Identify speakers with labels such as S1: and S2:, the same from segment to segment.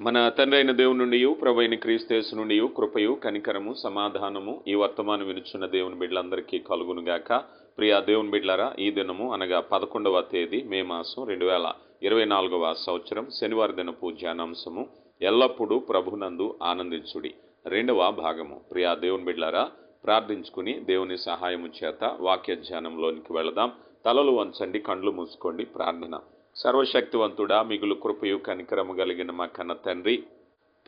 S1: మన తండ్రి అయిన దేవుని నుండి ప్రభు అయిన క్రీస్తేసు నుండి కృపయు కనికరము సమాధానము ఈ వర్తమానం వినుచున్న దేవుని బిడ్డలందరికీ కలుగునుగాక. ప్రియా దేవుని బిడ్డలారా ఈ దినము అనగా పదకొండవ తేదీ మే మాసం రెండు వేల ఇరవై నాలుగవ సంవత్సరం శనివారం దినపు ధ్యానాంశము ఎల్లప్పుడూ ప్రభునందు ఆనందించుడి. రెండవ భాగము. ప్రియా దేవుని బిడ్డలారా ప్రార్థించుకుని దేవుని సహాయము చేత వాక్య ధ్యానంలోనికి వెళదాం. తలలు వంచండి కండ్లు మూసుకోండి ప్రార్థన. సర్వశక్తివంతుడా మిగులు కృపయు కనికరము కలిగిన మా కన్న తండ్రి.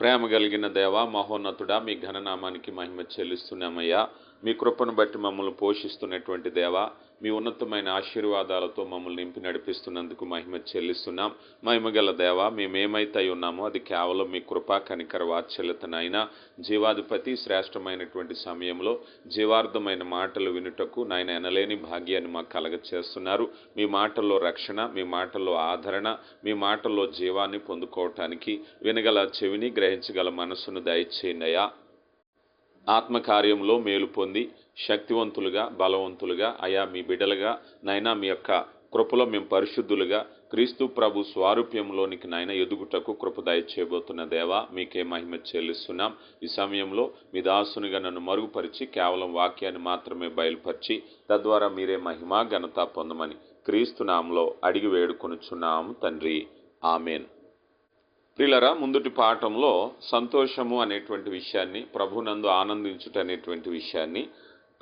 S1: ప్రేమ కలిగిన దేవ మహోన్నతుడా మీ ఘననామానికి మహిమ చెల్లిస్తున్నామయ్యా. మీ కృపను బట్టి మమ్మల్ని పోషిస్తున్నటువంటి దేవ మీ ఉన్నతమైన ఆశీర్వాదాలతో మమ్మల్ని నింపి నడిపిస్తున్నందుకు మహిమ చెల్లిస్తున్నాం. మహిమగల దేవ మేమేమైతే ఉన్నామో అది కేవలం మీ కృపా కనికర వాత్సల్యతనైనా జీవాధిపతి శ్రేష్టమైనటువంటి సమయంలో జీవార్థమైన మాటలు వినుటకు నాయన ఎనలేని భాగ్యాన్ని మాకు కలగ చేస్తున్నారు మీ మాటల్లో రక్షణ మీ మాటల్లో ఆదరణ మీ మాటల్లో జీవాన్ని పొందుకోవటానికి వినగల చెవిని గ్రహించగల మనస్సును దయచేయండియా ఆత్మకార్యంలో మేలు పొంది శక్తివంతులుగా బలవంతులుగా అయా మీ బిడ్డలుగా నైనా మీ యొక్క కృపలో మేము పరిశుద్ధులుగా క్రీస్తు ప్రభు స్వారూప్యంలోనికి నాయన ఎదుగుటకు కృపదాయ చేయబోతున్న దేవా మీకే మహిమ చెల్లిస్తున్నాం. ఈ సమయంలో మీ దాసునిగా నన్ను మరుగుపరిచి కేవలం వాక్యాన్ని మాత్రమే బయలుపరిచి తద్వారా మీరే మహిమ ఘనత పొందమని క్రీస్తు నామంలో అడిగి వేడుకొనుచున్నాము తండ్రి. ఆమెన్. ప్రిలరా ముందుటి పాఠంలో సంతోషము అనేటువంటి విషయాన్ని ప్రభునందు ఆనందించుట అనేటువంటి విషయాన్ని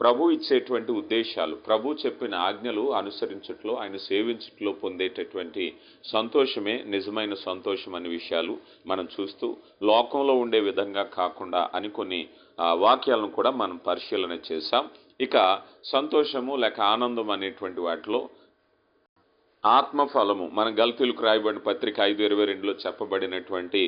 S1: ప్రభు ఇచ్చేటువంటి ఉద్దేశాలు ప్రభు చెప్పిన ఆజ్ఞలు అనుసరించుట్లో ఆయన సేవించుట్లో పొందేటటువంటి సంతోషమే నిజమైన సంతోషం అనే విషయాలు మనం చూస్తూ లోకంలో ఉండే విధంగా కాకుండా అని కొన్ని వాక్యాలను కూడా మనం పరిశీలన చేశాం. ఇక సంతోషము లేక ఆనందం అనేటువంటి వాటిలో ఆత్మఫలము మన గల్తీలకు రాయబడిన పత్రిక ఐదు ఇరవై రెండులో చెప్పబడినటువంటి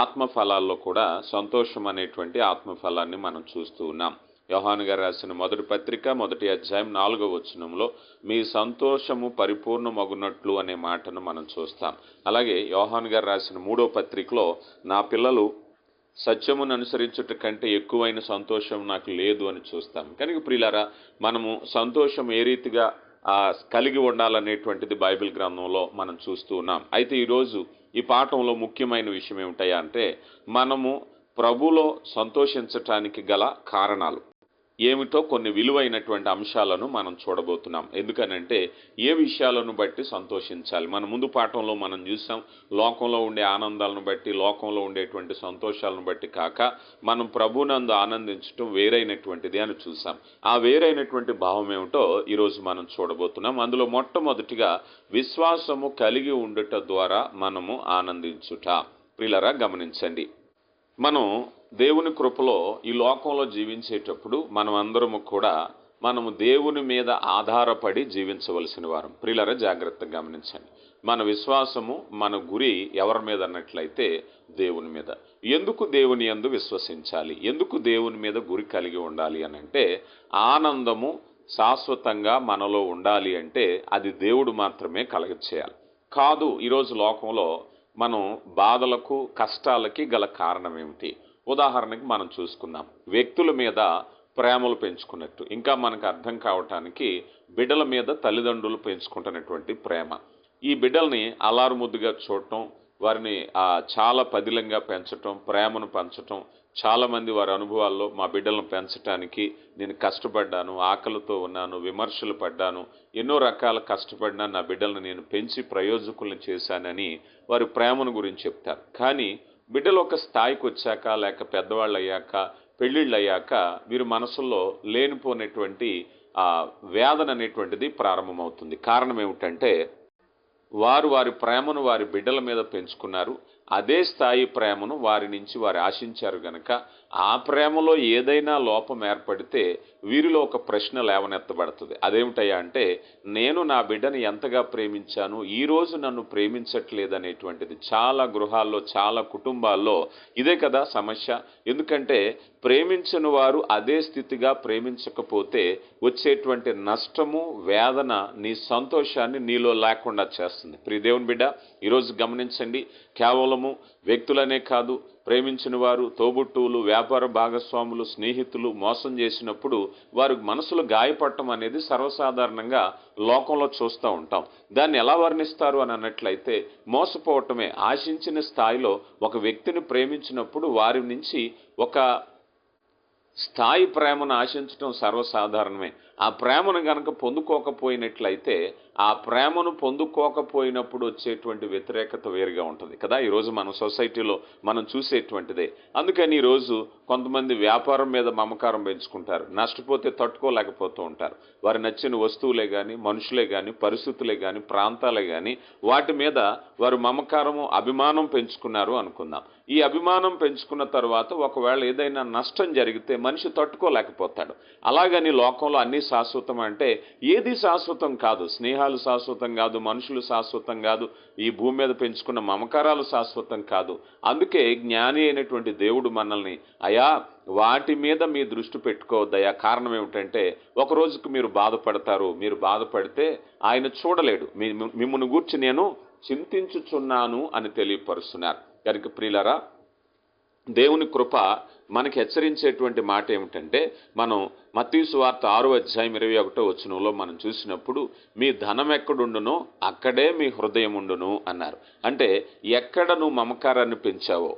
S1: ఆత్మఫలాల్లో కూడా సంతోషం అనేటువంటి ఆత్మఫలాన్ని మనం చూస్తూ ఉన్నాం. యోహాను గారు రాసిన మొదటి పత్రిక మొదటి అధ్యాయం నాలుగో వచనంలో మీ సంతోషము పరిపూర్ణమగునట్లు అనే మాటను మనం చూస్తాం. అలాగే యోహాను గారు రాసిన మూడో పత్రికలో నా పిల్లలు సత్యమును అనుసరించుట కంటే ఎక్కువైన సంతోషం నాకు లేదు అని చూస్తాం. కనుక ప్రియులారా మనము సంతోషం ఏ రీతిగా కలిగి ఉండాలనేటువంటిది బైబిల్ గ్రంథంలో మనం చూస్తూ ఉన్నాం. అయితే ఈరోజు ఈ పాఠంలో ముఖ్యమైన విషయం ఏమిటయ్యా అంటే మనము ప్రభులో సంతోషించటానికి గల కారణాలు. ఏమిటో కొన్ని విలువైనటువంటి అంశాలను మనం చూడబోతున్నాం. ఎందుకనంటే ఏ విషయాలను బట్టి సంతోషించాలి? మన ముందు పాఠంలో మనం చూసాం లోకంలో ఉండే ఆనందాలను బట్టి లోకంలో ఉండేటువంటి సంతోషాలను బట్టి కాక మనం ప్రభునందు ఆనందించటం వేరైనటువంటిది అని చూసాం. ఆ వేరైనటువంటి భావం ఏమిటో ఈరోజు మనం చూడబోతున్నాం. అందులో మొట్టమొదటిగా విశ్వాసము కలిగి ఉండుట ద్వారా మనము ఆనందించుట. ప్రిలరా గమనించండి. మనం దేవుని కృపలో ఈ లోకంలో జీవించేటప్పుడు మనమందరము కూడా మనము దేవుని మీద ఆధారపడి జీవించవలసిన వారం. ప్రియులర జాగ్రత్తగా గమనించండి. మన విశ్వాసము మన గురి ఎవరి మీద అన్నట్లయితే దేవుని మీద. ఎందుకు దేవుని ఎందు విశ్వసించాలి? ఎందుకు దేవుని మీద గురి కలిగి ఉండాలి అని అంటే ఆనందము శాశ్వతంగా మనలో ఉండాలి అంటే అది దేవుడు మాత్రమే కలగచేయాలి కాదు ఈరోజు లోకంలో మనం బాధలకు కష్టాలకి గల కారణం ఏమిటి? ఉదాహరణకి మనం చూసుకుందాం. వ్యక్తుల మీద ప్రేమలు పెంచుకున్నట్టు ఇంకా మనకు అర్థం కావటానికి బిడ్డల మీద తల్లిదండ్రులు పెంచుకుంటున్నటువంటి ప్రేమ. ఈ బిడ్డల్ని అలారు ముద్దుగా చూడటం వారిని చాలా పదిలంగా పెంచటం ప్రేమను పెంచటం చాలామంది వారి అనుభవాల్లో మా బిడ్డలను పెంచటానికి నేను కష్టపడ్డాను ఆకలితో ఉన్నాను విమర్శలు పడ్డాను ఎన్నో రకాల కష్టపడినా నా బిడ్డలను నేను పెంచి ప్రయోజకులను చేశానని వారి ప్రేమను గురించి చెప్తారు. కానీ బిడ్డలు ఒక స్థాయికి వచ్చాక లేక పెద్దవాళ్ళు అయ్యాక పెళ్ళిళ్ళు అయ్యాక వీరి మనసుల్లో లేనిపోయినటువంటి వేదన అనేటువంటిది ప్రారంభమవుతుంది. కారణం ఏమిటంటే వారు వారి ప్రేమను వారి బిడ్డల మీద పెంచుకున్నారు. అదే స్థాయి ప్రేమను వారి నుంచి వారు ఆశించారు గనక ఆ ప్రేమలో ఏదైనా లోపం ఏర్పడితే వీరిలో ఒక ప్రశ్న లేవనెత్తబడుతుంది. అదేమిటయ్యా అంటే నేను నా బిడ్డని ఎంతగా ప్రేమించాను ఈ రోజు నన్ను ప్రేమించట్లేదనేటువంటిది చాలా గృహాల్లో చాలా కుటుంబాల్లో ఇదే కదా సమస్య. ఎందుకంటే ప్రేమించని వారు అదే స్థితిగా ప్రేమించకపోతే వచ్చేటువంటి నష్టము వేదన నీ సంతోషాన్ని నీలో లేకుండా చేస్తుంది. ప్రియ దేవుని బిడ్డ ఈరోజు గమనించండి కేవలం కేవలము వ్యక్తులనే కాదు ప్రేమించిన వారు తోబుట్టువులు వ్యాపార భాగస్వాములు స్నేహితులు మోసం చేసినప్పుడు వారి మనసులు గాయపడటం అనేది సర్వసాధారణంగా లోకంలో చూస్తూ ఉంటాం. దాన్ని ఎలా వర్ణిస్తారు అని అన్నట్లయితే మోసపోవటమే ఆశించిన స్థాయిలో ఒక వ్యక్తిని ప్రేమించినప్పుడు వారి నుంచి ఒక స్థాయి ప్రేమను ఆశించడం సర్వసాధారణమే. ఆ ప్రేమను గనక పొందుకోకపోయినట్లయితే ఆ ప్రేమను పొందుకోకపోయినప్పుడు వచ్చేటువంటి వ్యతిరేకత వేరుగా ఉంటుంది కదా. ఈరోజు మన సొసైటీలో మనం చూసేటువంటిదే. అందుకని ఈరోజు కొంతమంది వ్యాపారం మీద మమకారం పెంచుకుంటారు. నష్టపోతే తట్టుకోలేకపోతూ ఉంటారు. వారి నచ్చిన వస్తువులే కానీ మనుషులే కానీ పరిస్థితులే కానీ ప్రాంతాలే కానీ వాటి మీద వారు మమకారము అభిమానం పెంచుకున్నారు అనుకుందాం. ఈ అభిమానం పెంచుకున్న తర్వాత ఒకవేళ ఏదైనా నష్టం జరిగితే మనిషి తట్టుకోలేకపోతాడు. అలాగని లోకంలో అన్ని శాశ్వతం అంటే ఏది శాశ్వతం కాదు? స్నేహాలు శాశ్వతం కాదు మనుషులు శాశ్వతం కాదు ఈ భూమి మీద పెంచుకున్న మమకారాలు శాశ్వతం కాదు. అందుకే జ్ఞాని అయినటువంటి దేవుడు మనల్ని అయా వాటి మీద మీ దృష్టి పెట్టుకోవద్దయా కారణం ఏమిటంటే ఒక రోజుకు మీరు బాధపడతారు. మీరు బాధపడితే ఆయన చూడలేడు. మీ మిమ్మల్ని గూర్చి నేను చింతించుచున్నాను అని తెలియపరుస్తున్నారు. కనుక ప్రియులరా దేవుని కృప మనకి హెచ్చరించేటువంటి మాట ఏమిటంటే మనం మతీసు వార్త ఆరో అధ్యాయం ఇరవై ఒకటో వచనంలో మనం చూసినప్పుడు మీ ధనం ఎక్కడుండునో అక్కడే మీ హృదయం ఉండును అన్నారు. అంటే ఎక్కడ నువ్వు మమకారాన్ని పెంచావో?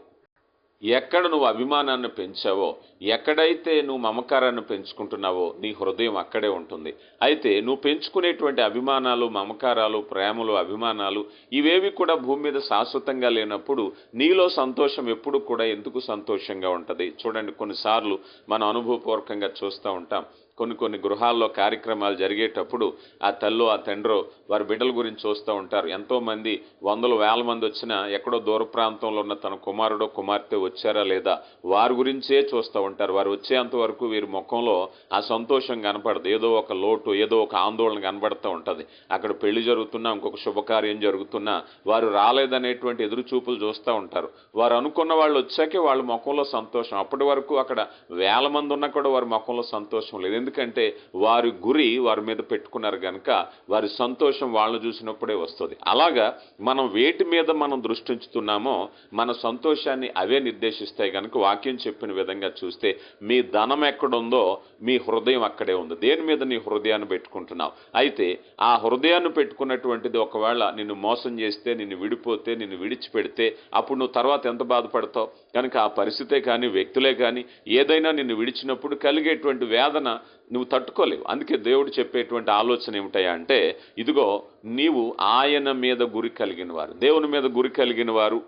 S1: ఎక్కడ నువ్వు అభిమానాన్ని పెంచావో ఎక్కడైతే నువ్వు మమకారాన్ని పెంచుకుంటున్నావో నీ హృదయం అక్కడే ఉంటుంది. అయితే నువ్వు పెంచుకునేటువంటి అభిమానాలు మమకారాలు ప్రేమలు అభిమానాలు ఇవేవి కూడా భూమి మీద శాశ్వతంగా లేనప్పుడు నీలో సంతోషం ఎప్పుడు కూడా ఎందుకు సంతోషంగా ఉంటుంది? చూడండి కొన్నిసార్లు మనం అనుభవపూర్వకంగా చూస్తూ ఉంటాం. కొన్ని కొన్ని గృహాల్లో కార్యక్రమాలు జరిగేటప్పుడు ఆ తల్లో ఆ తండ్రో వారి బిడ్డల గురించి చూస్తూ ఉంటారు. ఎంతోమంది వందలు వేల మంది వచ్చినా ఎక్కడో దూర ప్రాంతంలో ఉన్న తన కుమారుడో కుమార్తె వచ్చారా లేదా వారి గురించే చూస్తూ ఉంటారు. వారు వచ్చేంత వరకు వీరి ముఖంలో ఆ సంతోషం కనపడదు. ఏదో ఒక లోటు ఏదో ఒక ఆందోళన కనబడుతూ ఉంటుంది. అక్కడ పెళ్ళి జరుగుతున్నా ఇంకొక శుభకార్యం జరుగుతున్నా వారు రాలేదనేటువంటి ఎదురు చూపులు చూస్తూ ఉంటారు. వారు అనుకున్న వాళ్ళు వచ్చాకే వాళ్ళ ముఖంలో సంతోషం. అప్పటి వరకు అక్కడ వేల మంది ఉన్నా కూడా వారి ముఖంలో సంతోషం లేదు. ఎందుకంటే వారి గురి వారి మీద పెట్టుకున్నారు కనుక వారి సంతోషం వాళ్ళని చూసినప్పుడే వస్తుంది. అలాగా మనం వేటి మీద మనం దృష్టి ఉంచుతున్నామో మన సంతోషాన్ని అవే నిర్దేశిస్తాయి కనుక వాక్యం చెప్పిన విధంగా చూస్తే మీ ధనం ఎక్కడుందో మీ హృదయం అక్కడే ఉంది. దేని మీద నీ హృదయాన్ని పెట్టుకుంటున్నావు? అయితే ఆ హృదయాన్ని పెట్టుకున్నటువంటిది ఒకవేళ నిన్ను మోసం చేస్తే నిన్ను విడిపోతే నిన్ను విడిచిపెడితే అప్పుడు నువ్వు తర్వాత ఎంత బాధపడతావు? కనుక ఆ పరిస్థితే కానీ వ్యక్తులే కానీ ఏదైనా నిన్ను విడిచినప్పుడు కలిగేటువంటి వేదన నువ్వు తట్టుకోలేవు. అందుకే దేవుడు చెప్పేటువంటి ఆలోచన ఏమిటయా అంటే ఇదిగో నీవు ఆయన మీద గురి కలిగిన వారు దేవుని మీద గురి కలిగిన వారు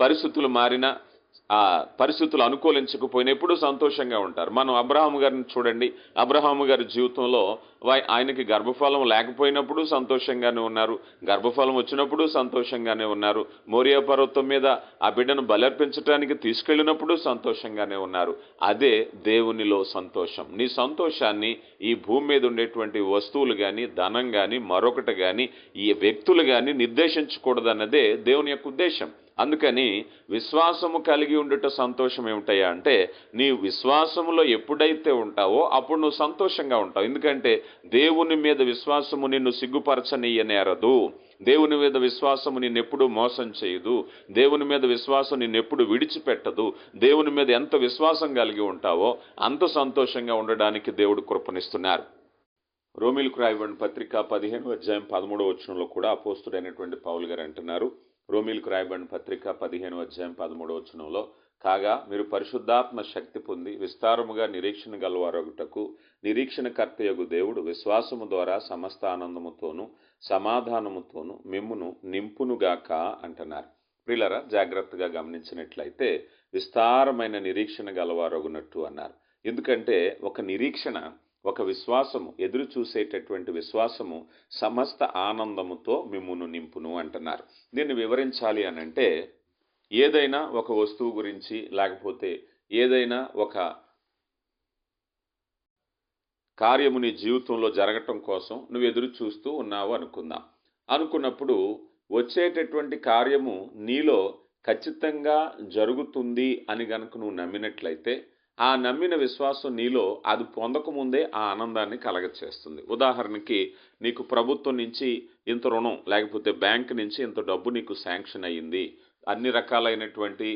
S1: పరిస్థితులు మారిన ఆ పరిస్థితులు అనుకూలించకపోయినా ఎప్పుడూ సంతోషంగా ఉంటారు. మనం అబ్రహాం గారిని చూడండి. అబ్రహాము గారి జీవితంలో ఆయనకి గర్భఫలం లేకపోయినప్పుడు సంతోషంగానే ఉన్నారు. గర్భఫలం వచ్చినప్పుడు సంతోషంగానే ఉన్నారు. మోరియా పర్వతం మీద ఆ బిడ్డను బలర్పించడానికి తీసుకెళ్ళినప్పుడు సంతోషంగానే ఉన్నారు. అదే దేవునిలో సంతోషం. నీ సంతోషాన్ని ఈ భూమి మీద ఉండేటువంటి వస్తువులు కానీ ధనం కానీ మరొకటి కానీ ఈ వ్యక్తులు కానీ నిర్దేశించకూడదన్నదే దేవుని యొక్క ఉద్దేశం. అందుకని విశ్వాసము కలిగి ఉండుట సంతోషం ఏమిటయ్యా అంటే నీ విశ్వాసములో ఎప్పుడైతే ఉంటావో అప్పుడు నువ్వు సంతోషంగా ఉంటావు. ఎందుకంటే దేవుని మీద విశ్వాసము నిన్ను సిగ్గుపరచనీయనేరదు. దేవుని మీద విశ్వాసము నిన్నెప్పుడు మోసం చేయదు. దేవుని మీద విశ్వాసం నిన్నెప్పుడు విడిచిపెట్టదు. దేవుని మీద ఎంత విశ్వాసం కలిగి ఉంటావో అంత సంతోషంగా ఉండడానికి దేవుడు కృపణిస్తున్నారు రోమిలకు రాయబడిన పత్రిక పదిహేను అధ్యాయం పదమూడవ వచనంలో కూడా అపోస్తుడైనటువంటి పౌల్ గారు అంటున్నారు. రోమిలకు రాయబడిన పత్రిక పదిహేను అధ్యాయం పదమూడవ వచనంలో కాగా మీరు పరిశుద్ధాత్మ శక్తి పొంది విస్తారముగా నిరీక్షణ గలవారొకటకు నిరీక్షణకర్తయగు దేవుడు విశ్వాసము ద్వారా సమస్త ఆనందముతోనూ సమాధానముతోనూ మిమ్మును నింపునుగాక అంటున్నారు. ప్రిలరా జాగ్రత్తగా గమనించినట్లయితే విస్తారమైన నిరీక్షణ గలవారొగునట్టు అన్నారు. ఎందుకంటే ఒక నిరీక్షణ ఒక విశ్వాసము ఎదురు చూసేటటువంటి విశ్వాసము సమస్త ఆనందముతో మిమ్మును నింపును అంటున్నారు. దీన్ని వివరించాలి అని అంటే ఏదైనా ఒక వస్తువు గురించి లేకపోతే ఏదైనా ఒక కార్యము నీ జీవితంలో జరగటం కోసం నువ్వు ఎదురు చూస్తూ ఉన్నావు అనుకుందాం. అనుకున్నప్పుడు వచ్చేటటువంటి కార్యము నీలో ఖచ్చితంగా జరుగుతుంది అని గనుక నువ్వు నమ్మినట్లయితే ఆ నమ్మిన విశ్వాసం నీలో అది పొందకముందే ఆ ఆనందాన్ని కలగచేస్తుంది. ఉదాహరణకి నీకు ప్రభుత్వం నుంచి ఇంత రుణం లేకపోతే బ్యాంక్ నుంచి ఇంత డబ్బు నీకు శాంక్షన్ అయ్యింది అన్ని రకాలైనటువంటి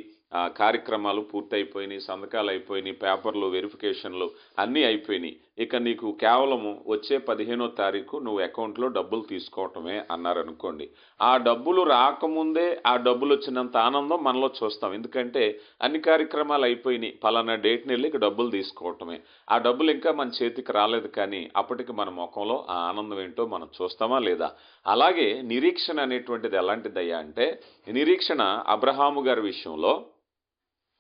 S1: కార్యక్రమాలు పూర్తయిపోయినాయి సంతకాలు అయిపోయినాయి పేపర్లు వెరిఫికేషన్లు అన్నీ అయిపోయినాయి. ఇక నీకు కేవలము వచ్చే పదిహేనో తారీఖు నువ్వు అకౌంట్లో డబ్బులు తీసుకోవటమే అన్నారు అనుకోండి ఆ డబ్బులు రాకముందే ఆ డబ్బులు వచ్చినంత ఆనందం మనలో చూస్తాం. ఎందుకంటే అన్ని కార్యక్రమాలు అయిపోయినాయి. పలానా డేట్ని వెళ్ళి ఇక డబ్బులు తీసుకోవటమే. ఆ డబ్బులు ఇంకా మన చేతికి రాలేదు కానీ అప్పటికి మన ముఖంలో ఆ ఆనందం ఏంటో మనం చూస్తామా లేదా? అలాగే నిరీక్షణ అనేటువంటిది ఎలాంటిదయ్యా అంటే నిరీక్షణ అబ్రహాము గారి విషయంలో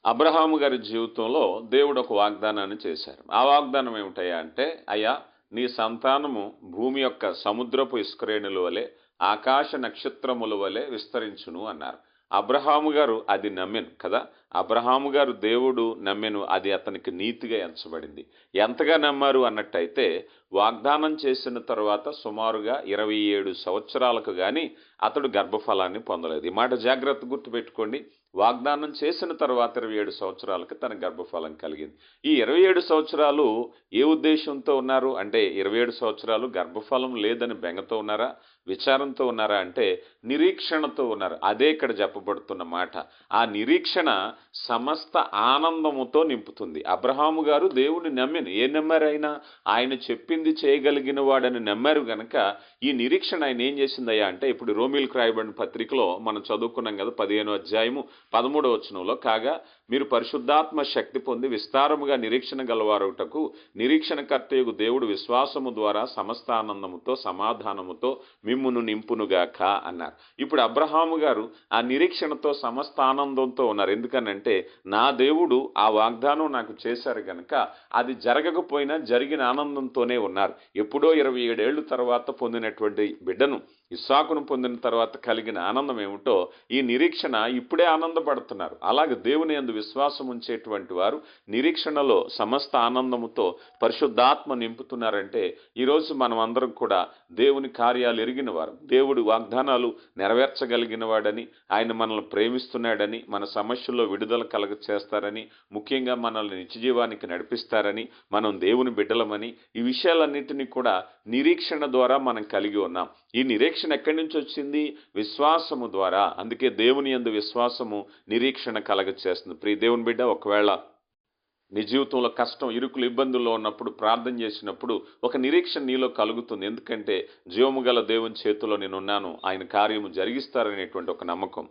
S1: అబ్రహాము గారి జీవితంలో దేవుడు ఒక వాగ్దానాన్ని చేశారు. ఆ వాగ్దానం ఏమిటయ్యా అంటే అయ్యా నీ సంతానము భూమి యొక్క సముద్రపు ఇస్క్రేణుల వలె ఆకాశ నక్షత్రముల వలె విస్తరించును అన్నారు. అబ్రహాము గారు అది నమ్మెను కదా. అబ్రహాము గారు దేవుడు నమ్మెను అది అతనికి నీతిగా ఎంచబడింది. ఎంతగా నమ్మారు అన్నట్టయితే వాగ్దానం చేసిన తర్వాత సుమారుగా ఇరవై ఏడు సంవత్సరాలకు కానీ అతడు గర్భఫలాన్ని పొందలేదు. ఈ మాట జాగ్రత్త గుర్తుపెట్టుకోండి వాగ్దానం చేసిన తర్వాత ఇరవై ఏడు సంవత్సరాలకు తన గర్భఫలం కలిగింది. ఈ ఇరవై ఏడు సంవత్సరాలు ఏ ఉద్దేశంతో ఉన్నారు? అంటే ఇరవై ఏడు సంవత్సరాలు గర్భఫలం లేదని బెంగతో ఉన్నారా? విచారంతో ఉన్నారా? అంటే నిరీక్షణతో ఉన్నారు? అదే ఇక్కడ చెప్పబడుతున్న మాట. ఆ నిరీక్షణ సమస్త ఆనందముతో నింపుతుంది. అబ్రహాము గారు దేవుని నమ్మిన ఏ నమ్మారు ఆయన? ఆయన చెప్పింది చేయగలిగిన వాడని నమ్మారు గనక ఈ నిరీక్షణ ఆయన ఏం చేసిందయ్యా అంటే ఇప్పుడు రోమిల్ క్రాయబడిన పత్రికలో మనం చదువుకున్నాం కదా పదిహేను అధ్యాయము పదమూడవ వచనంలో కాగా మీరు పరిశుద్ధాత్మ శక్తి పొంది విస్తారముగా నిరీక్షణ గలవారుటకు నిరీక్షణకర్తయగు దేవుడు విశ్వాసము ద్వారా సమస్త ఆనందముతో సమాధానముతో మిమ్మును నింపునుగాక అన్నారు. ఇప్పుడు అబ్రహాము గారు ఆ నిరీక్షణతో సమస్త ఆనందంతో ఉన్నారు. ఎందుకనంటే నా దేవుడు ఆ వాగ్దానం నాకు చేశారు కనుక అది జరగకపోయినా జరిగిన ఆనందంతోనే ఉన్నారు. ఎప్పుడో ఇరవై ఏడేళ్ళ తర్వాత పొందినటువంటి బిడ్డను ఇస్సాకును పొందిన తర్వాత కలిగిన ఆనందం ఏమిటో ఈ నిరీక్షణ ఇప్పుడే ఆనందపడుతున్నారు. అలాగే దేవుని ఎందు విశ్వాసం ఉంచేటువంటి వారు నిరీక్షణలో సమస్త ఆనందముతో పరిశుద్ధాత్మ నింపుతున్నారంటే ఈరోజు మనం అందరం కూడా దేవుని కార్యాలు ఎరిగిన వారు. దేవుడి వాగ్దానాలు నెరవేర్చగలిగిన వాడని ఆయన మనల్ని ప్రేమిస్తున్నాడని మన సమస్యల్లో విడుదల కలగ చేస్తారని ముఖ్యంగా మనల్ని నిత్యజీవానికి నడిపిస్తారని మనం దేవుని బిడ్డలమని ఈ విషయాలన్నింటినీ కూడా నిరీక్షణ ద్వారా మనం కలిగి ఉన్నాం. ఈ నిరీక్షణ ఎక్కడి నుంచి వచ్చింది? విశ్వాసము ద్వారా. అందుకే దేవుని ఎందు విశ్వాసము నిరీక్షణ కలగ చేస్తుంది ప్రియ దేవుని బిడ్డ ఒకవేళ నీ జీవితంలో కష్టం ఇరుకులు ఇబ్బందుల్లో ఉన్నప్పుడు ప్రార్థన చేసినప్పుడు ఒక నిరీక్షణ నీలో కలుగుతుంది. ఎందుకంటే జీవము గల దేవుని చేతిలో నేనున్నాను. ఆయన కార్యము జరిగిస్తారనేటువంటి ఒక నమ్మకం.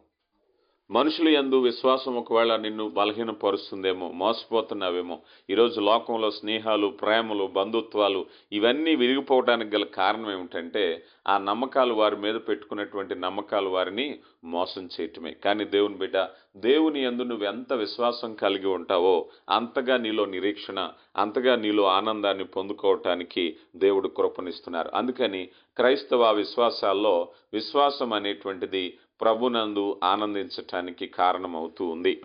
S1: మనుషులు ఎందు విశ్వాసం ఒకవేళ నిన్ను బలహీనపరుస్తుందేమో మోసపోతున్నావేమో ఈరోజు లోకంలో స్నేహాలు ప్రేమలు బంధుత్వాలు ఇవన్నీ విరిగిపోవడానికి గల కారణం ఏమిటంటే ఆ నమ్మకాలు వారి మీద పెట్టుకున్నటువంటి నమ్మకాలు వారిని మోసం చేయటమే. కానీ దేవుని బిడ్డ దేవుని యందు నువ్వు ఎంత విశ్వాసం కలిగి ఉంటావో అంతగా నీలో నిరీక్షణ అంతగా నీలో ఆనందాన్ని పొందుకోవటానికి దేవుడు కృపనిస్తున్నారు. అందుకని క్రైస్తవ విశ్వాసాల్లో విశ్వాసం అనేటువంటిది ప్రభునందు ఆనందించటానికి కారణమవుతూ ఉంది.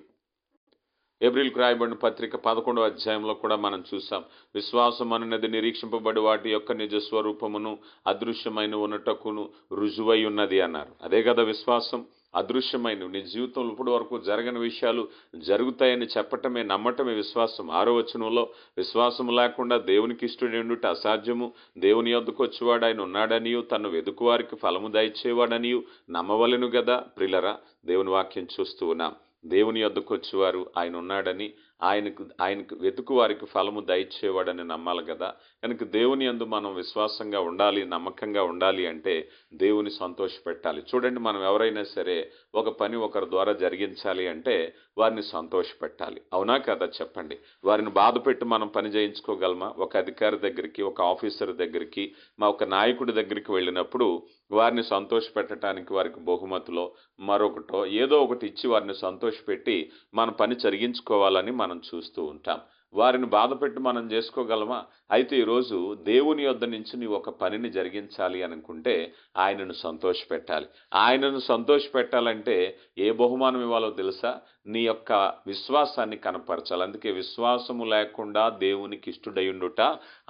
S1: ఏప్రిల్కి రాయబడిన పత్రిక పదకొండవ అధ్యాయంలో కూడా మనం చూసాం. విశ్వాసం అన్నది నిరీక్షింపబడి వాటి యొక్క నిజ స్వరూపమును అదృశ్యమైన ఉన్నటకును రుజువై ఉన్నది అన్నారు. అదే కదా విశ్వాసం? అదృశ్యమైన నీ జీవితంలో ఇప్పటి వరకు జరగని విషయాలు జరుగుతాయని చెప్పటమే నమ్మటమే విశ్వాసం. ఆరో వచనంలో విశ్వాసం లేకుండా దేవునికి ఇష్టడేండుట అసాధ్యము. దేవుని యొద్దకు వచ్చేవాడు ఆయన ఉన్నాడనియు తను వెదుకువారికి ఫలము దయచేవాడనియు నమ్మవలెను గదా. ప్రిలరా దేవుని వాక్యం చూస్తూ ఉన్నాం. దేవుని యొద్దకు వచ్చేవారు ఆయన ఉన్నాడని ఆయనకు ఆయనకు వెతుకు వారికి ఫలము దయచేవాడని నమ్మాలి కదా. కనుక దేవుని యందు మనం విశ్వాసంగా ఉండాలి నమ్మకంగా ఉండాలి అంటే దేవుని సంతోషపెట్టాలి. చూడండి మనం ఎవరైనా సరే ఒక పని ఒకరి ద్వారా జరిగించాలి అంటే వారిని సంతోషపెట్టాలి. అవునా కదా? చెప్పండి. వారిని బాధ పెట్టి మనం పని చేయించుకోగలమా? ఒక అధికారి దగ్గరికి ఒక ఆఫీసర్ దగ్గరికి మా ఒక నాయకుడి దగ్గరికి వెళ్ళినప్పుడు వారిని సంతోషపెట్టడానికి వారికి బహుమతిలో మరొకటో ఏదో ఒకటి ఇచ్చి వారిని సంతోషపెట్టి మన పని జరిగించుకోవాలని మనం చూస్తూ ఉంటాం. వారిని బాధపెట్టి మనం చేసుకోగలమా? అయితే ఈరోజు దేవుని యొద్ద నుంచి నీవు ఒక పనిని జరిగించాలి అనుకుంటే ఆయనను సంతోషపెట్టాలి. ఆయనను సంతోషపెట్టాలంటే ఏ బహుమానం ఇవ్వాలో తెలుసా? నీ యొక్క విశ్వాసాన్ని కనపరచాలి. అందుకే విశ్వాసము లేకుండా దేవునికి ఇష్టడయుండుట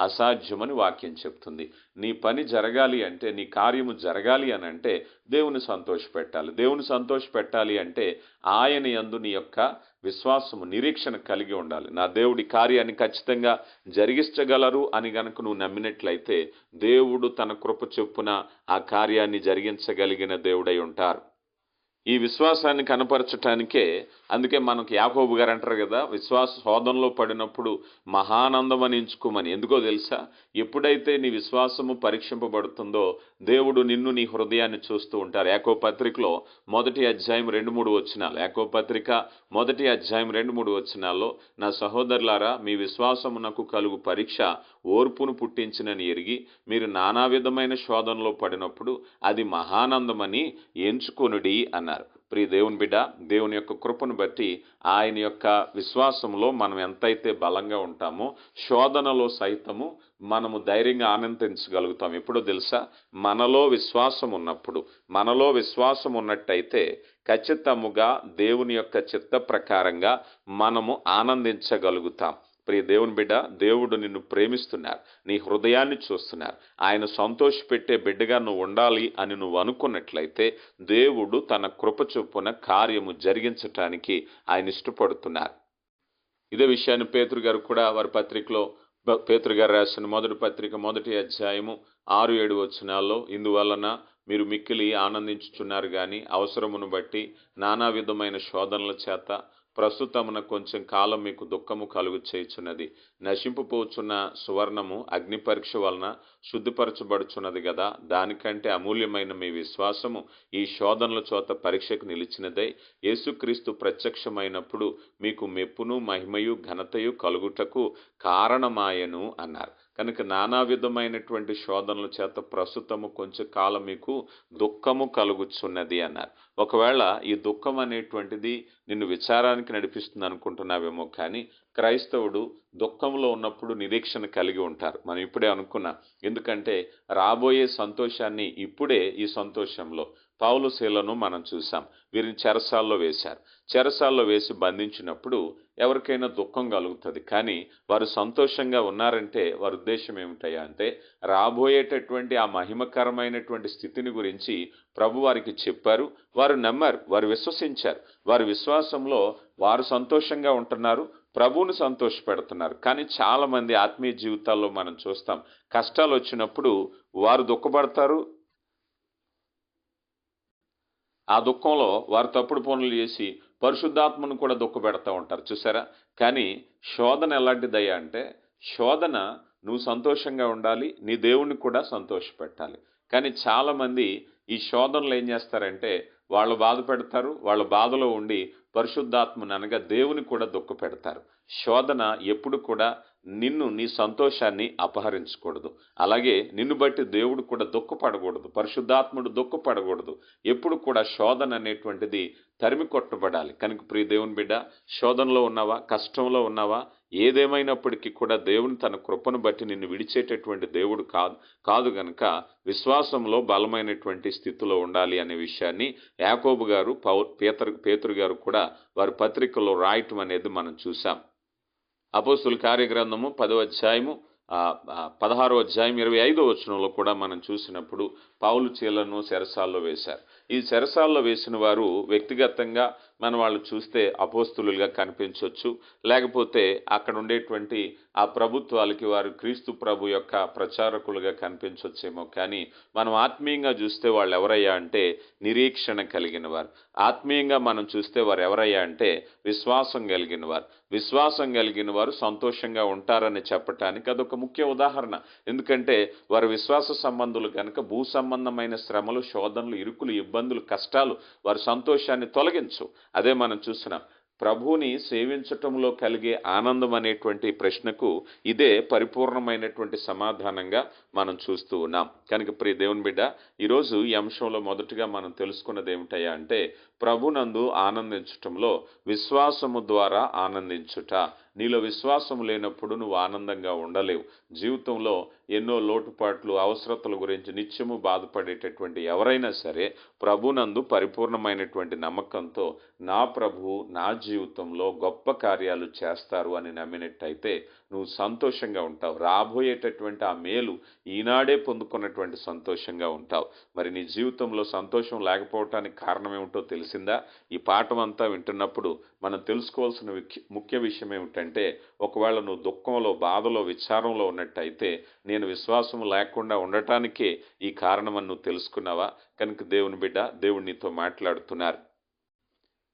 S1: అసాధ్యమని వాక్యం చెప్తుంది. నీ పని జరగాలి అంటే నీ కార్యము జరగాలి అని అంటే దేవుని సంతోషపెట్టాలి. దేవుని సంతోషపెట్టాలి అంటే ఆయన యందు నీ యొక్క విశ్వాసము నిరీక్షణ కలిగి ఉండాలి. నా దేవుడి కార్యాన్ని ఖచ్చితంగా జరిగించగలరు అని గనుక నువ్వు నమ్మినట్లయితే దేవుడు తన కృప చొప్పున ఆ కార్యాన్ని జరిగించగలిగిన దేవుడై ఉంటారు. ఈ విశ్వాసాన్ని కనపరచటానికే అందుకే మనకు యాకోబు గారు అంటారు కదా విశ్వాస శోధనలో పడినప్పుడు మహానందం అని ఎంచుకోమని. ఎందుకో తెలుసా? ఎప్పుడైతే నీ విశ్వాసము పరీక్షింపబడుతుందో దేవుడు నిన్ను నీ హృదయాన్ని చూస్తూ ఉంటారు. యాకో పత్రికలో మొదటి అధ్యాయం రెండు మూడు వచ్చినాలు యాకో పత్రిక మొదటి అధ్యాయం రెండు మూడు వచ్చినాల్లో నా సహోదరులారా మీ విశ్వాసమునకు కలుగు పరీక్ష ఓర్పును పుట్టించినని ఎరిగి మీరు నానా విధమైన శోధనలో పడినప్పుడు అది మహానందమని ఎంచుకొనుడి అన్నారు. ప్రియ దేవుని బిడ్డ దేవుని యొక్క కృపను బట్టి ఆయన యొక్క విశ్వాసంలో మనం ఎంతైతే బలంగా ఉంటామో శోధనలో సైతము మనము ధైర్యంగా ఆనందించగలుగుతాం. ఎప్పుడో తెలుసా? మనలో విశ్వాసం ఉన్నప్పుడు. మనలో విశ్వాసం ఉన్నట్టయితే ఖచ్చితముగా దేవుని యొక్క చిత్త ప్రకారంగా మనము ఆనందించగలుగుతాం. ప్రియ దేవుని బిడ్డ దేవుడు నిన్ను ప్రేమిస్తున్నారు. నీ హృదయాన్ని చూస్తున్నారు. ఆయన సంతోషపెట్టే బిడ్డగా నువ్వు ఉండాలి అని నువ్వు అనుకున్నట్లయితే దేవుడు తన కృప చొప్పున కార్యము జరిగించటానికి ఆయన ఇష్టపడుతున్నారు. ఇదే విషయాన్ని పేతురు గారు కూడా వారి పత్రికలో పేతురు గారు రాసిన మొదటి పత్రిక మొదటి అధ్యాయము ఆరు ఏడు వచనాల్లో ఇందువలన మీరు మిక్కిలి ఆనందించుచున్నారు కానీ అవసరమును బట్టి నానా విధమైన శోధనల చేత ప్రస్తుతమున కొంచెం కాలం మీకు దుఃఖము కలుగు చేయుచున్నది. నశింపుపోచున్న సువర్ణము అగ్ని పరీక్ష వలన శుద్ధిపరచబడుచున్నది కదా దానికంటే అమూల్యమైన మీ విశ్వాసము ఈ శోధనల చోత పరీక్షకు నిలిచినదై. యేసుక్రీస్తు ప్రత్యక్షమైనప్పుడు మీకు మెప్పును మహిమయు ఘనతయు కలుగుటకు కారణమాయను అన్నారు. కనుక నానా విధమైనటువంటి శోధనల చేత ప్రస్తుతము కొంచెం కాలం మీకు దుఃఖము కలుగుచున్నది అన్నారు. ఒకవేళ ఈ దుఃఖం అనేటువంటిది నిన్ను విచారానికి నడిపిస్తుంది అనుకుంటున్నావేమో కానీ క్రైస్తవుడు దుఃఖంలో ఉన్నప్పుడు నిరీక్షణ కలిగి ఉంటారు. మనం ఇప్పుడే అనుకున్నాం. ఎందుకంటే రాబోయే సంతోషాన్ని ఇప్పుడే ఈ సంతోషంలో పౌలు మనం చూసాం వీరిని చెరసాల్లో వేశారు. చెరసాల్లో వేసి బంధించినప్పుడు ఎవరికైనా దుఃఖం కలుగుతుంది. కానీ వారు సంతోషంగా ఉన్నారంటే వారి ఉద్దేశం ఏమిటయ్యా అంటే రాబోయేటటువంటి ఆ మహిమకరమైనటువంటి స్థితిని గురించి ప్రభు వారికి చెప్పారు. వారు నమ్మారు. వారు విశ్వసించారు. వారి విశ్వాసంలో వారు సంతోషంగా ఉంటున్నారు. ప్రభువును సంతోషపెడుతున్నారు. కానీ చాలామంది ఆత్మీయ జీవితాల్లో మనం చూస్తాం. కష్టాలు వచ్చినప్పుడు వారు దుఃఖపడతారు. ఆ దుఃఖంలో వారు తప్పుడు పనులు చేసి పరిశుద్ధాత్మను కూడా దుఃఖపెడతా ఉంటారు. చూసారా? కానీ శోధన ఎలాంటిదయ్యా అంటే శోధన నువ్వు సంతోషంగా ఉండాలి నీ దేవుణ్ణి కూడా సంతోషపెట్టాలి. కానీ చాలామంది ఈ శోధనలు ఏం చేస్తారంటే వాళ్ళు బాధ పెడతారు వాళ్ళ బాధలో ఉండి పరిశుద్ధాత్మను అనగా దేవుని కూడా దుఃఖ పెడతారు శోధన ఎప్పుడు కూడా నిన్ను నీ సంతోషాన్ని అపహరించకూడదు. అలాగే నిన్ను బట్టి దేవుడు కూడా దుఃఖపడకూడదు. పరిశుద్ధాత్ముడు దుఃఖపడకూడదు. ఎప్పుడు కూడా శోధన అనేటువంటిది తరిమి కొట్టబడాలి. కనుక ప్రియ దేవుని బిడ్డ శోధనలో ఉన్నావా? కష్టంలో ఉన్నావా? ఏదేమైనప్పటికీ కూడా దేవుని తన కృపను బట్టి నిన్ను విడిచేటటువంటి దేవుడు కాదు కాదు గనక విశ్వాసంలో బలమైనటువంటి స్థితిలో ఉండాలి అనే విషయాన్ని యాకోబు గారు పౌ పేతరు పేతురు గారు కూడా వారి పత్రికలో రాయటం అనేది మనం చూసాం అపోస్తుల కార్యగ్రంథము పదో అధ్యాయము పదహారో అధ్యాయం ఇరవై ఐదో వచనంలో కూడా మనం చూసినప్పుడు పావులు చీలను సెరసాల్లో వేశారు. ఈ చెరసాల్లో వేసిన వారు వ్యక్తిగతంగా మన వాళ్ళు చూస్తే అపోస్తులుగా కనిపించవచ్చు లేకపోతే అక్కడ ఉండేటువంటి ఆ ప్రభుత్వాలకి వారు క్రీస్తు ప్రభు యొక్క ప్రచారకులుగా కనిపించవచ్చేమో కానీ మనం ఆత్మీయంగా చూస్తే వాళ్ళు ఎవరయ్యా అంటే నిరీక్షణ కలిగిన వారు. ఆత్మీయంగా మనం చూస్తే వారు ఎవరయ్యా అంటే విశ్వాసం కలిగిన వారు. విశ్వాసం కలిగిన వారు సంతోషంగా ఉంటారని చెప్పటానికి అదొక ముఖ్య ఉదాహరణ. ఎందుకంటే వారు విశ్వాస సంబంధులు కనుక భూ సంబంధమైన శ్రమలు శోధనలు ఇరుకులు ఇబ్బందులు కష్టాలు వారి సంతోషాన్ని తొలగించు. అదే మనం చూస్తున్నాం. ప్రభువుని సేవించటంలో కలిగే ఆనందం అనేటువంటి ప్రశ్నకు ఇదే పరిపూర్ణమైనటువంటి సమాధానంగా మనం చూస్తూ ఉన్నాం. కనుక ప్రియ దేవుని బిడ్డ ఈరోజు ఈ అంశంలో మొదటగా మనం తెలుసుకున్నది ఏమిటయ్యా అంటే ప్రభునందు ఆనందించటంలో విశ్వాసము ద్వారా ఆనందించుట. నీలో విశ్వాసం లేనప్పుడు నువ్వు ఆనందంగా ఉండలేవు. జీవితంలో ఎన్నో లోటుపాట్లు అవసరతల గురించి నిత్యము బాధపడేటటువంటి ఎవరైనా సరే ప్రభునందు పరిపూర్ణమైనటువంటి నమ్మకంతో నా ప్రభు నా జీవితంలో గొప్ప కార్యాలు చేస్తారు అని నమ్మినట్టయితే నువ్వు సంతోషంగా ఉంటావు. రాబోయేటటువంటి ఆ మేలు ఈనాడే పొందుకున్నటువంటి సంతోషంగా ఉంటావు. మరి నీ జీవితంలో సంతోషం లేకపోవటానికి కారణం ఏమిటో తెలిసిందా? ఈ పాఠం అంతా వింటున్నప్పుడు మనం తెలుసుకోవాల్సిన ముఖ్య విషయం ఏమిటంటే ఒకవేళ నువ్వు దుఃఖంలో బాధలో విచారంలో ఉన్నట్టయితే నేను విశ్వాసం లేకుండా ఉండటానికే ఈ కారణమని నువ్వు తెలుసుకున్నావా? కనుక దేవుని బిడ్డ దేవుడు నీతో మాట్లాడుతున్నారు.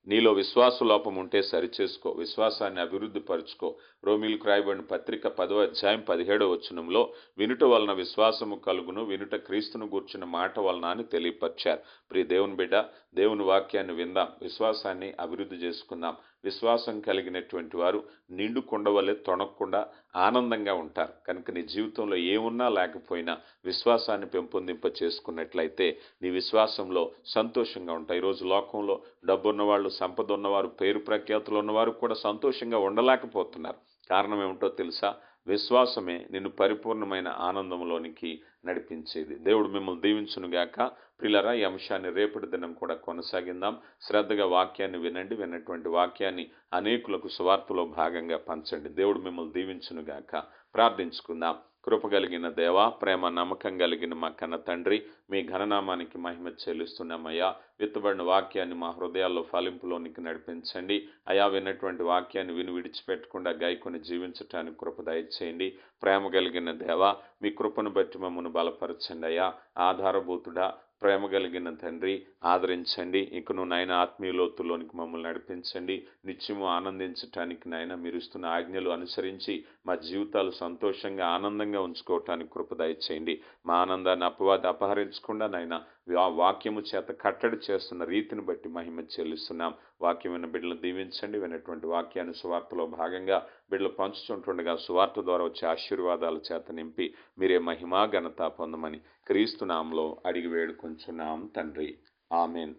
S1: నీలో విశ్వాస లోపం ఉంటే సరిచేసుకో. విశ్వాసాన్ని అభివృద్ధి పరుచుకో. రోమిలకు రాయబడిన పత్రిక పదవ అధ్యాయం పదిహేడో వచనంలో వినుట వలన విశ్వాసము కలుగును వినుట క్రీస్తును గూర్చిన మాట వలన అని తెలియపరిచారు. ప్రియ దేవుని బిడ్డ దేవుని వాక్యాన్ని విందాం విశ్వాసాన్ని అభివృద్ధి చేసుకుందాం. విశ్వాసం కలిగినటువంటి వారు నిండు కొండవలే తొణక్కుండా ఆనందంగా ఉంటారు. కనుక నీ జీవితంలో ఏమున్నా లేకపోయినా విశ్వాసాన్ని పెంపొందింప చేసుకున్నట్లయితే నీ విశ్వాసంలో సంతోషంగా ఉంటాయి. ఈరోజు లోకంలో డబ్బున్నవాళ్ళు సంపద ఉన్నవారు పేరు ప్రఖ్యాతులు ఉన్నవారు కూడా సంతోషంగా ఉండలేకపోతున్నారు. కారణం ఏమిటో తెలుసా? విశ్వాసమే నిన్ను పరిపూర్ణమైన ఆనందంలోనికి నడిపించేది. దేవుడు మిమ్మల్ని దీవించునుగాక ప్రిలరా ఈ అంశాన్ని రేపటి దినం కూడా కొనసాగిందాం. శ్రద్ధగా వాక్యాన్ని వినండి. విన్నటువంటి వాక్యాన్ని అనేకులకు స్వార్థలో భాగంగా పంచండి. దేవుడు మిమ్మల్ని దీవించునుగాక ప్రార్థించుకుందాం. కృప కలిగిన దేవ ప్రేమ నమ్మకం కలిగిన మా కన్న తండ్రి మీ ఘననామానికి మహిమ చెల్లిస్తున్నామయ్యా. విత్తబడిన వాక్యాన్ని మా హృదయాల్లో ఫలింపులోనికి నడిపించండి. అయా విన్నటువంటి వాక్యాన్ని విని విడిచిపెట్టకుండా గాయకొని జీవించటానికి కృప దయచేయండి. ప్రేమ కలిగిన దేవ మీ కృపను బట్టి మమ్మల్ని బలపరచండి అయ్యా. ఆధారభూతుడా ప్రేమ కలిగిన తండ్రి ఆదరించండి. ఇకను నాయన ఆత్మీయ లోతుల్లోనికి మమ్మల్ని నడిపించండి. నిత్యము ఆనందించటానికి నాయన మీరు ఇస్తున్న ఆజ్ఞలు అనుసరించి మా జీవితాలు సంతోషంగా ఆనందంగా ఉంచుకోవటానికి కృప దయచేయండి. మా ఆనందాన్ని అపవాది అపహరించకుండా నాయన ఆ వాక్యము చేత కట్టడి చేస్తున్న రీతిని బట్టి మహిమ చెల్లిస్తున్నాం. వాక్యం విన్న బిడ్డలు దీవించండి. విన్నటువంటి వాక్యాన్ని సువార్తలో భాగంగా బిడ్డలు పంచుతుంటుండగా సువార్త ద్వారా వచ్చే ఆశీర్వాదాల చేత నింపి మీరే మహిమా ఘనత పొందమని క్రీస్తు నామంలో అడిగి వేడుకొంచున్నాం తండ్రి. ఆమెన్.